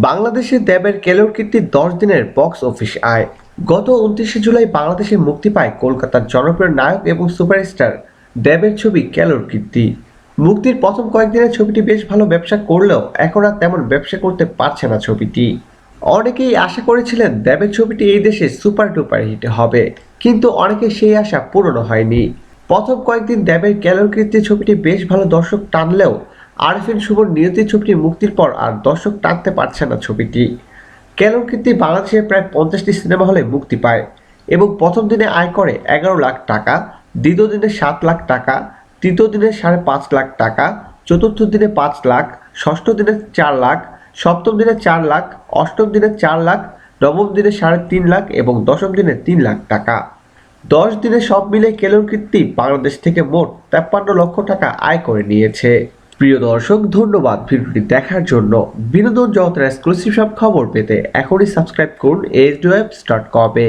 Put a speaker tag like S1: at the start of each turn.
S1: বাংলাদেশে দেবের কেলোর কীর্তির দশ দিনের বক্স অফিস আয়। গত উনত্রিশে জুলাই বাংলাদেশে মুক্তি পায় কলকাতার জনপ্রিয় নায়ক এবং সুপারস্টার দেবের ছবি কেলোর কীর্তি। মুক্তির প্রথম কয়েকদিনের ছবিটি বেশ ভালো ব্যবসা করলেও এখন আর তেমন ব্যবসা করতে পারছে না ছবিটি। অনেকেই আশা করেছিলেন দেবের ছবিটি এই দেশে সুপার ডুপার হিট হবে, কিন্তু অনেকে সেই আশা পূরণ হয়নি। প্রথম কয়েকদিন দেবের ক্যালোর কীর্তি ছবিটি বেশ ভালো দর্শক টানলেও আরফিন শুভর নিয়তি ছবিটি মুক্তির পর আর দর্শক টানতে পারছে না ছবিটি। কীর্তি বাংলাদেশের প্রায় পঞ্চাশটি সিনেমা হলে মুক্তি পায় এবং প্রথম দিনে আয় করে এগারো লাখ টাকা, দ্বিতীয় দিনে সাত লাখ টাকা, তৃতীয় দিনে সাড়ে পাঁচ লাখ টাকা, চতুর্থ দিনে পাঁচ লাখ, ষষ্ঠ দিনে চার লাখ, সপ্তম দিনে চার লাখ, অষ্টম দিনে চার লাখ, নবম দিনে সাড়ে তিন লাখ এবং দশম দিনে তিন লাখ টাকা। দশ দিনে সব মিলে কেলোর কীর্তি বাংলাদেশ থেকে মোট তেপ্পান্ন লক্ষ টাকা আয় করে নিয়েছে। প্রিয় দর্শক, ধন্যবাদ ভিডিওটি দেখার জন্য। বিনোদন জগতের এক্সক্লুসিভ সব খবর পেতে এখনই সাবস্ক্রাইব করুন এইচ ডট কমে